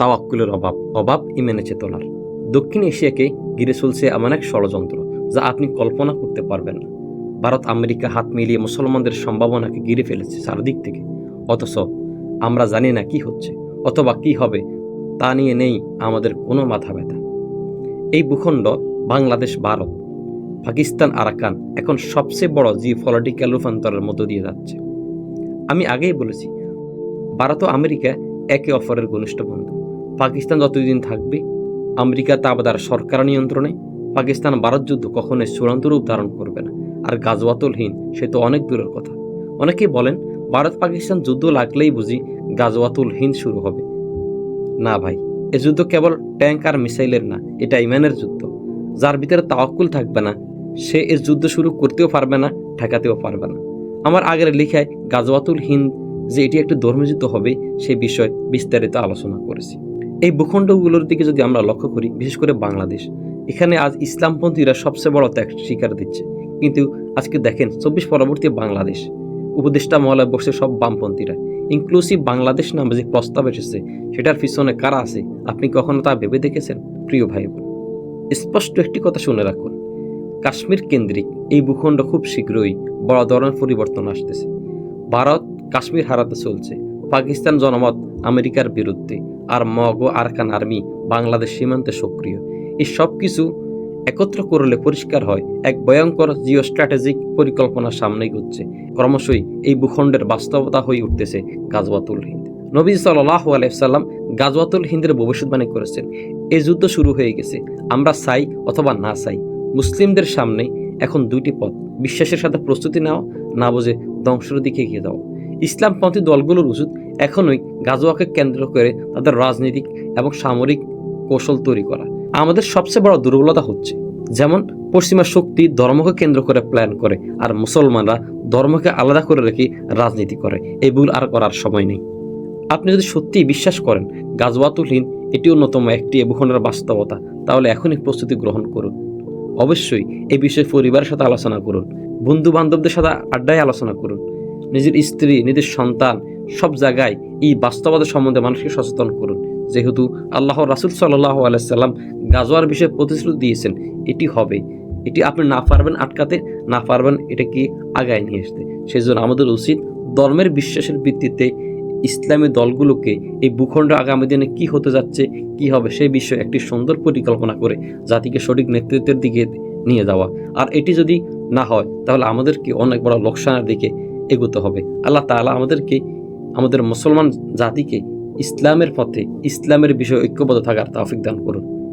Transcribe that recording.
তাওয়াক্কুলের অভাব অভাব ইমেনে চেতনার। দক্ষিণ এশিয়াকে ঘিরে চলছে এমন এক ষড়যন্ত্র, যা আপনি কল্পনা করতে পারবেন না। ভারত আমেরিকা হাত মিলিয়ে মুসলমানদের সম্ভাবনাকে ঘিরে ফেলেছে চারদিক থেকে। অথচ আমরা জানি না কি হচ্ছে, অথবা কি হবে, তা নিয়ে নেই আমাদের কোনো মাথা ব্যথা। এই ভূখণ্ড বাংলাদেশ, ভারত, পাকিস্তান আরাকান এখন সবচেয়ে বড় জি পলিটিক্যাল রূপান্তরের মধ্য দিয়ে যাচ্ছে। আমি আগেই বলেছি, ভারত ও আমেরিকা একে অপরের ঘনিষ্ঠ বন্ধু। পাকিস্তান যতদিন থাকবে, আমেরিকা তা আবার সরকার নিয়ন্ত্রণে, পাকিস্তান ভারত যুদ্ধ কখনোই চূড়ান্ত রূপ ধারণ করবে না। আর গাজওয়াতুলহীন, সে তো অনেক দূরের কথা। অনেকেই বলেন ভারত পাকিস্তান যুদ্ধ লাগলেই বুঝি গাজওয়াতুলহীন শুরু হবে। না ভাই, এ যুদ্ধ কেবল ট্যাঙ্ক আর মিসাইলের না, এটা ইমানের যুদ্ধ। যার ভিতরে তাওয়াক্কুল থাকবে না, সে এ যুদ্ধ শুরু করতেও পারবে না, ঠেকাতেও পারবে না। আমার আগের লেখায় গাজওয়াতুল হিন্দ যে এটি একটি ধর্মযুদ্ধ হবে, সে বিষয়ে বিস্তারিত আলোচনা করেছি। এই ভূখণ্ডগুলোর দিকে যদি আমরা লক্ষ্য করি, বিশেষ করে বাংলাদেশ, এখানে আজ ইসলামপন্থীরা সবচেয়ে বড় ত্যাগ স্বীকার দিচ্ছে। কিন্তু আজকে দেখেন, চব্বিশ পরবর্তী বাংলাদেশ, উপদেষ্টা মহলায় বসে সব বামপন্থীরা ইনক্লুসিভ বাংলাদেশ নামে যে প্রস্তাব এসেছে, সেটার পিছনে কারা আছে, আপনি কখনো তা ভেবে দেখেছেন? প্রিয় ভাই বোন, স্পষ্ট একটি কথা শুনে রাখুন। কাশ্মীর কেন্দ্রিক এই ভূখণ্ড খুব শীঘ্রই বড় ধরনের পরিবর্তন আসতেছে। ভারত কাশ্মীর হারাতে চলছে। পাকিস্তান জনমত আমেরিকার বিরুদ্ধে। আর মগ আরকান আর্মি বাংলাদেশ সীমান্তে সক্রিয়। এই সব কিছু একত্র করলে পরিষ্কার হয় এক ভয়ঙ্কর জিও স্ট্র্যাটেজিক পরিকল্পনা সামনে ঘুরছে। ক্রমশই এই ভূখণ্ডের বাস্তবতা হয়ে উঠতেছে গাজওয়াতুল হিন্দ। নবী সাল্লাহ আলাইসাল্লাম গাজওয়াতুল হিন্দের ভবিষ্যৎবাণী করেছেন এই যুদ্ধ শুরু হয়ে গেছে, আমরা চাই অথবা না চাই। মুসলিমদের সামনে এখন দুইটি পথ, বিশ্বাসের সাথে প্রস্তুতি নেওয়া না বুঝে ধ্বংসের দিকে এগিয়ে যাওয়া ইসলামপন্থী দলগুলোর উচিত এখনই গাজোয়াকে কেন্দ্র করে তাদের রাজনৈতিক এবং সামরিক কৌশল তৈরি করা। আমাদের সবচেয়ে বড় দুর্বলতা হচ্ছে, যেমন পশ্চিমা শক্তি ধর্মকে কেন্দ্র করে প্ল্যান করে আর মুসলমানরা ধর্মকে আলাদা করে রেখে রাজনীতি করে। এই ভুল আর করার সময় নেই। আপনি যদি সত্যিই বিশ্বাস করেন গাজওয়াতুল হিন্দ এটি অন্যতম একটি ভূখণ্ডের বাস্তবতা, তাহলে এখনই প্রস্তুতি গ্রহণ করুন। অবশ্যই এই বিষয়ে পরিবারের সাথে আলোচনা করুন বন্ধু বান্ধবদের সাথে আড্ডায় আলোচনা করুন, নিজের স্ত্রী, নিজের সন্তান সব জায়গায় এই বাস্তবতা সম্বন্ধে মানুষকে সচেতন করুন। যেহেতু আল্লাহ রাসুল সাল্লাহ আলাইসাল্লাম গাজোয়ার বিষয়ে প্রতিশ্রুতি দিয়েছেন, এটি হবে। এটি আপনি না পারবেন আটকাতে, না পারবেন এটাকে আগায় নিয়ে আসতে। সেই জন্য আমাদের উচিত ধর্মের বিশ্বাসের ভিত্তিতে ইসলামী দলগুলোকে এই ভূখণ্ড আগামী দিনে কি হতে যাচ্ছে, কি হবে সেই বিষয়ে একটি সুন্দর পরিকল্পনা করে জাতিকে সঠিক নেতৃত্বের দিকে নিয়ে যাওয়া। আর এটি যদি না হয়, তাহলে আমাদেরকে অনেক বড় লোকসানের দিকে এগোতে হবে। আল্লাহ তাআলা আমাদেরকে আমাদের মুসলমান জাতিকে ইসলামের পথে ইসলামের বিষয়ে ঐক্যবদ্ধ থাকার তাফিক দান করুন।